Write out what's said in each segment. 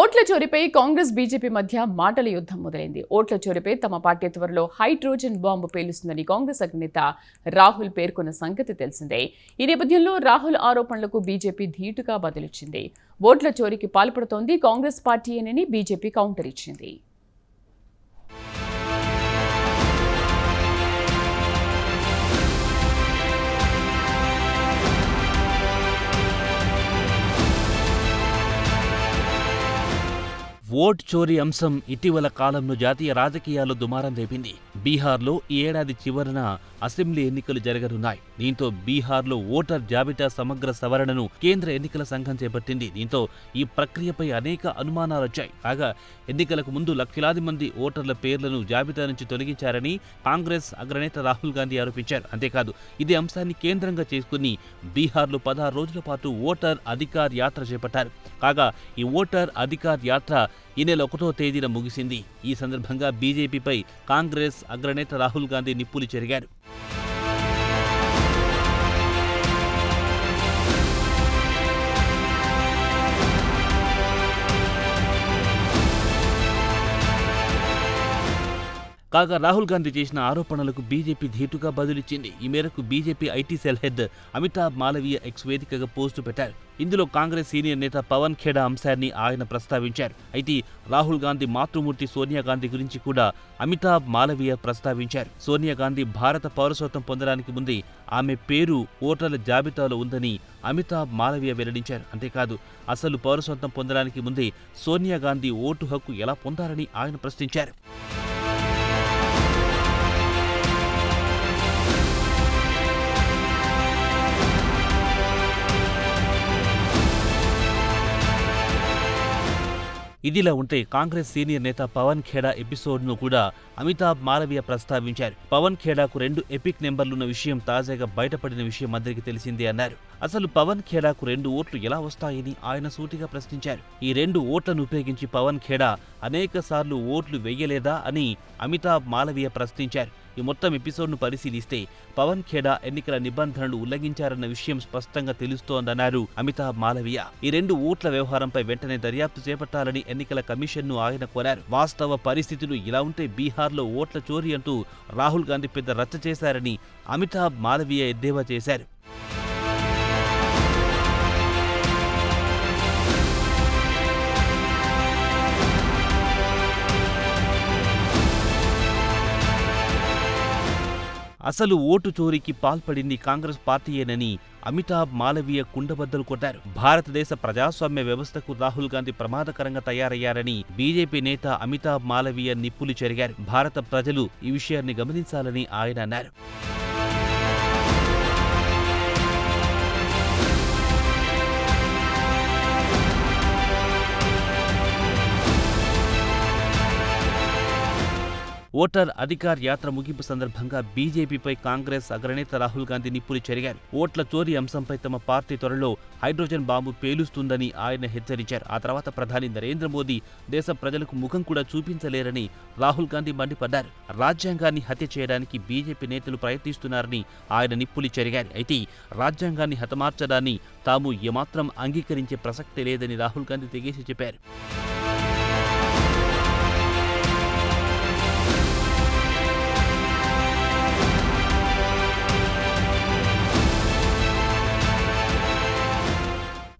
ఓట్ల చోరీపై కాంగ్రెస్ బీజేపీ మధ్య మాటల యుద్ధం మొదలైంది. ఓట్ల చోరీపై తమ పార్టీ త్వరలో హైడ్రోజన్ బాంబు పేలుస్తుందని కాంగ్రెస్ అగ్నేత రాహుల్ పేర్కొన్న సంగతి తెలిసిందే. ఈ నేపథ్యంలో రాహుల్ ఆరోపణలకు బీజేపీ ధీటుగా బదులిచ్చింది. ఓట్ల చోరీకి పాల్పడుతోంది కాంగ్రెస్ పార్టీయేనని బీజేపీ కౌంటర్ ఇచ్చింది. ఓట్ చోరీ అంశం ఇటీవల కాలంలో జాతీయ రాజకీయాల్లో దుమారం రేపింది. బీహార్లో ఈ ఏడాది చివరన అసెంబ్లీ ఎన్నికలు జరగనున్నాయి. దీంతో బీహార్లో ఓటర్ జాబితా సమగ్ర సవరణను కేంద్ర ఎన్నికల సంఘం చేపట్టింది. దీంతో ఈ ప్రక్రియపై అనేక అనుమానాలు వచ్చాయి. కాగా ఎన్నికలకు ముందు లక్షలాది మంది ఓటర్ల పేర్లను జాబితా నుంచి తొలగించారని కాంగ్రెస్ అగ్రనేత రాహుల్ గాంధీ ఆరోపించారు. అంతేకాదు ఇదే అంశాన్ని కేంద్రంగా చేసుకుని బీహార్లో పదహారు రోజుల పాటు ఓటర్ అధికార్ యాత్ర చేపట్టారు. కాగా ఈ ఓటర్ అధికార్ యాత్ర ఈ నెల ఒకటో తేదీన ముగిసింది. ఈ సందర్భంగా బీజేపీపై కాంగ్రెస్ అగ్రనేత రాహుల్ గాంధీ నిప్పులు చెరిగారు. కాగా రాహుల్ గాంధీ చేసిన ఆరోపణలకు బీజేపీ ధీటుగా బదులిచ్చింది. ఈ మేరకు BJP IT cell head Amitabh Malviya X వేదికగా పోస్టు పెట్టారు. ఇందులో కాంగ్రెస్ సీనియర్ నేత పవన్ ఖేడా అంశాన్ని ఆయన ప్రస్తావించారు. అయితే రాహుల్ గాంధీ మాతృమూర్తి సోనియా గాంధీ గురించి కూడా అమితాబ్ మాలవీయ ప్రస్తావించారు. సోనియా గాంధీ భారత పౌరసత్వం పొందడానికి ముందే ఆమె పేరు ఓటర్ల జాబితాలో ఉందని అమితాబ్ మాలవీయ వెల్లడించారు. అంతేకాదు అసలు పౌరసత్వం పొందడానికి ముందే సోనియా గాంధీ ఓటు హక్కు ఎలా పొందారని ఆయన ప్రశ్నించారు. ఇదిలా ఉంటే కాంగ్రెస్ సీనియర్ నేత పవన్ ఖేడా ఎపిసోడ్ను కూడా అమితాబ్ మాలవీయ ప్రస్తావించారు. పవన్ ఖేడాకు రెండు ఎపిక్ నెంబర్లున్న విషయం తాజాగా బయటపడిన విషయం అందరికీ తెలిసిందే అన్నారు. అసలు పవన్ ఖేడాకు రెండు ఓట్లు ఎలా వస్తాయని ఆయన సూటిగా ప్రశ్నించారు. ఈ రెండు ఓట్లను ఉపయోగించి పవన్ ఖేడా అనేక సార్లు ఓట్లు వెయ్యలేదా అని అమితాబ్ మాలవీయ ప్రశ్నించారు. ఈ మొత్తం ఎపిసోడ్ను పరిశీలిస్తే పవన్ ఖేడా ఎన్నికల నిబంధనలు ఉల్లంఘించారన్న విషయం స్పష్టంగా తెలుస్తోందన్నారు అమితాబ్ మాలవీయ. ఈ రెండు ఓట్ల వ్యవహారంపై వెంటనే దర్యాప్తు చేపట్టాలని ఎన్నికల కమిషన్ను ఆయన కోరారు. వాస్తవ పరిస్థితులు ఇలా ఉంటే బీహార్లో ఓట్ల చోరీ అంటూ రాహుల్ గాంధీ పెద్ద రచ్చ చేశారని అమితాబ్ మాలవీయ ఎద్దేవా చేశారు. అసలు ఓటు చోరీకి పాల్పడింది కాంగ్రెస్ పార్టీయేనని అమితాబ్ మాలవీయ కుండబద్దలు కొట్టారు. భారతదేశ ప్రజాస్వామ్య వ్యవస్థకు రాహుల్ గాంధీ ప్రమాదకరంగా తయారయ్యారని బీజేపీ నేత అమితాబ్ మాలవీయ నిప్పులు చెరిగారు. భారత ప్రజలు ఈ విషయాన్ని గమనించాలని ఆయన అన్నారు. ఓటర్ అధికార్ యాత్ర ముగింపు సందర్భంగా బీజేపీపై కాంగ్రెస్ అగ్రనేత రాహుల్ గాంధీ నిప్పులు చెరిగారు. ఓట్ల చోరీ అంశంపై తమ పార్టీ త్వరలో హైడ్రోజన్ బాంబు పేలుస్తుందని ఆయన హెచ్చరించారు. ఆ తర్వాత ప్రధాని నరేంద్ర మోదీ దేశ ప్రజలకు ముఖం కూడా చూపించలేరని రాహుల్ గాంధీ మండిపడ్డారు. రాజ్యాంగాన్ని హత్య చేయడానికి బీజేపీ నేతలు ప్రయత్నిస్తున్నారని ఆయన నిప్పులు చెరిగారు. అయితే రాజ్యాంగాన్ని హతమార్చడాన్ని తాము ఏమాత్రం అంగీకరించే ప్రసక్తే లేదని రాహుల్ గాంధీ తెగేసి చెప్పారు.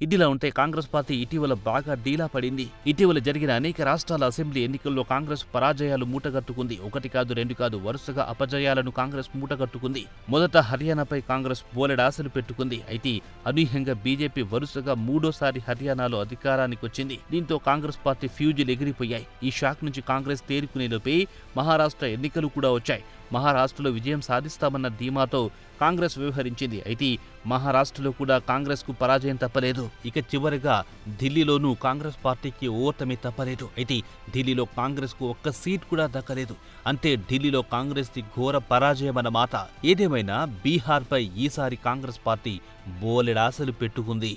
ఇదిలా ఉంటే కాంగ్రెస్ పార్టీ ఇటీవల బాగా డీలా పడింది. ఇటీవల జరిగిన అనేక రాష్ట్రాల అసెంబ్లీ ఎన్నికల్లో కాంగ్రెస్ పరాజయాలు మూటగట్టుకుంది. ఒకటి కాదు రెండు కాదు వరుసగా అపజయాలను కాంగ్రెస్ మూటగట్టుకుంది. మొదట హర్యానాపై కాంగ్రెస్ బోలెడాశలు పెట్టుకుంది. అయితే అనూహ్యంగా బీజేపీ వరుసగా మూడోసారి హర్యానాలో అధికారానికి వచ్చింది దీంతో కాంగ్రెస్ పార్టీ ఫ్యూజులు ఎగిరిపోయాయి. ఈ షాక్ నుంచి కాంగ్రెస్ తేరుకునేలోపే మహారాష్ట్ర ఎన్నికలు కూడా వచ్చాయి. మహారాష్ట్రలో విజయం సాధిస్తామన్న ధీమాతో కాంగ్రెస్ వ్యవహరించింది. అయితే మహారాష్ట్రలో కూడా కాంగ్రెస్కు పరాజయం తప్పలేదు. ఇక చివరిగా ఢిల్లీలోనూ కాంగ్రెస్ పార్టీకి ఓటమి తప్పలేదు. అయితే ఢిల్లీలో కాంగ్రెస్కు ఒక్క సీట్ కూడా దక్కలేదు. అంతే ఢిల్లీలో కాంగ్రెస్ది ఘోర పరాజయం అన్నమాట ఏదేమైనా బీహార్పై ఈసారి కాంగ్రెస్ పార్టీ బోలెడాసలు పెట్టుకుంది.